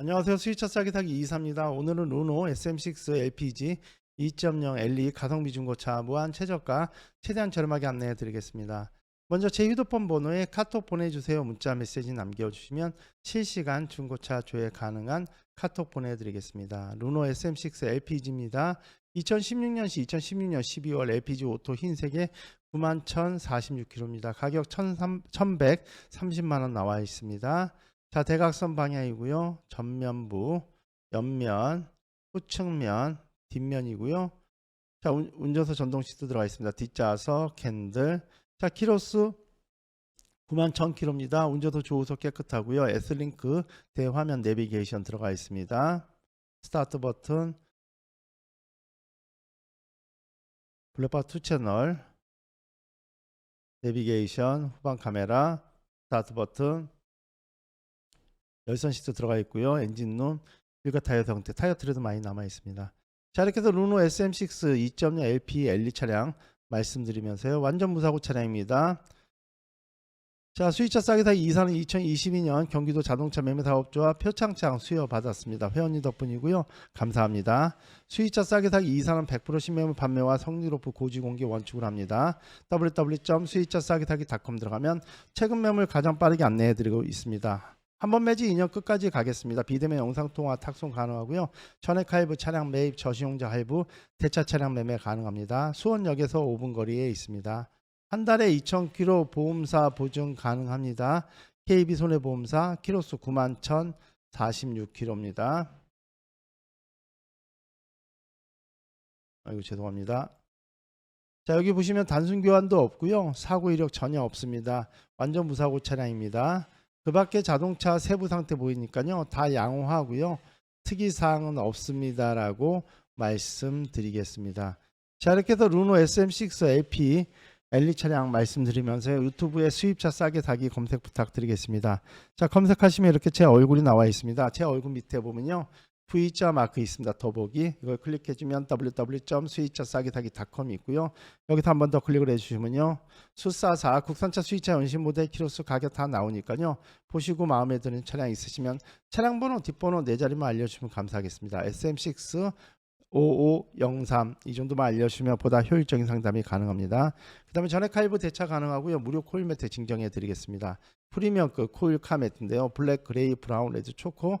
안녕하세요. 수위차 싸게 사기 이사입니다. 오늘은 루노 SM6 LPG 2.0 LE 가성비 중고차 무한 최저가 최대한 저렴하게 안내해 드리겠습니다. 먼저 제 휴대폰 번호에 카톡 보내주세요. 문자 메시지 남겨주시면 실시간 중고차 조회 가능한 카톡 보내드리겠습니다. 루노 SM6 LPG입니다. 2016년시 2016년 12월 LPG 오토 흰색에 91,046km입니다. 가격 1,130만원 나와 있습니다. 자, 대각선 방향이고요. 전면부, 옆면, 후측면, 뒷면이고요. 자, 운- 운전석 전동 시트 들어가 있습니다. 뒷좌석, 캔들. 자, 키로수 91,000km입니다. 운전석 조우석 깨끗하고요. S링크 대화면 내비게이션 들어가 있습니다. 스타트 버튼, 블랙바 2 채널, 내비게이션, 후방 카메라, 스타트 버튼, 열선 시트 들어가 있고요. 엔진룸, 일과 타이어 형태, 타이어 트레도 많이 남아 있습니다. 자 이렇게 해서 루노 SM6 2.0 LP LE 차량 말씀드리면서요. 완전 무사고 차량입니다. 자 수입차 싸게 사기 이사는 2022년 경기도 자동차 매매 사업조합 표창장 수여 받았습니다. 회원님 덕분이고요. 감사합니다. 수입차 싸게 사기 이사는 100% 신매물 판매와 성리 높은 고지 공개 원칙으로 합니다. www.수입차 싸게 사기.com 들어가면 최근 매물 가장 빠르게 안내해 드리고 있습니다. 한 번 매지 2년 끝까지 가겠습니다. 비대면 영상통화 탁송 가능하고요. 전액 할부 차량 매입 저시용자 할부 대차 차량 매매 가능합니다. 수원역에서 5분 거리에 있습니다. 한 달에 2,000km 보험사 보증 가능합니다. KB 손해보험사 키로수 91,046km입니다. 아이고 죄송합니다. 자 여기 보시면 단순 교환도 없고요. 사고 이력 전혀 없습니다. 완전 무사고 차량입니다. 그 밖에 자동차 세부 상태 보이니까요. 다 양호하고요. 특이 사항은 없습니다라고 말씀드리겠습니다. 자, 이렇게 해서 루노 SM6 LP 엘리 차량 말씀드리면서 유튜브에 수입차 싸게 사기 검색 부탁드리겠습니다. 자, 검색하시면 이렇게 제 얼굴이 나와 있습니다. 제 얼굴 밑에 보면요. V자 마크 있습니다. 더보기 이걸 클릭해주면 www.수입차 싸게 사기.com이 있고요. 여기서 한 번 더 클릭을 해주시면요. 수사사 국산차 수입차 연신 모델 키로수 가격 다 나오니까요. 보시고 마음에 드는 차량 있으시면 차량 번호 뒷번호 네 자리만 알려주시면 감사하겠습니다. SM6 5503 이 정도만 알려주시면 보다 효율적인 상담이 가능합니다. 그 다음에 전액 할부 대차 가능하고요. 무료 코일 매트 증정해 드리겠습니다. 프리미엄급 코일 카 매트인데요. 블랙, 그레이, 브라운, 레드, 초코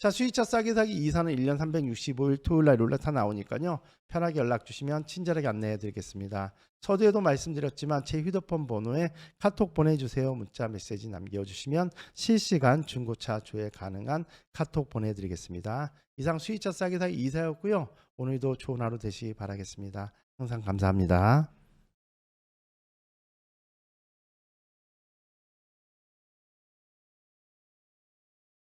자 수입차 싸게 사기 2사는 1년 365일 토요일날 룰레타 나오니까요. 편하게 연락 주시면 친절하게 안내해 드리겠습니다. 서두에도 말씀드렸지만 제 휴대폰 번호에 카톡 보내주세요. 문자 메시지 남겨주시면 실시간 중고차 조회 가능한 카톡 보내드리겠습니다. 이상 수입차 싸게 사기 2사였고요. 오늘도 좋은 하루 되시기 바라겠습니다. 항상 감사합니다.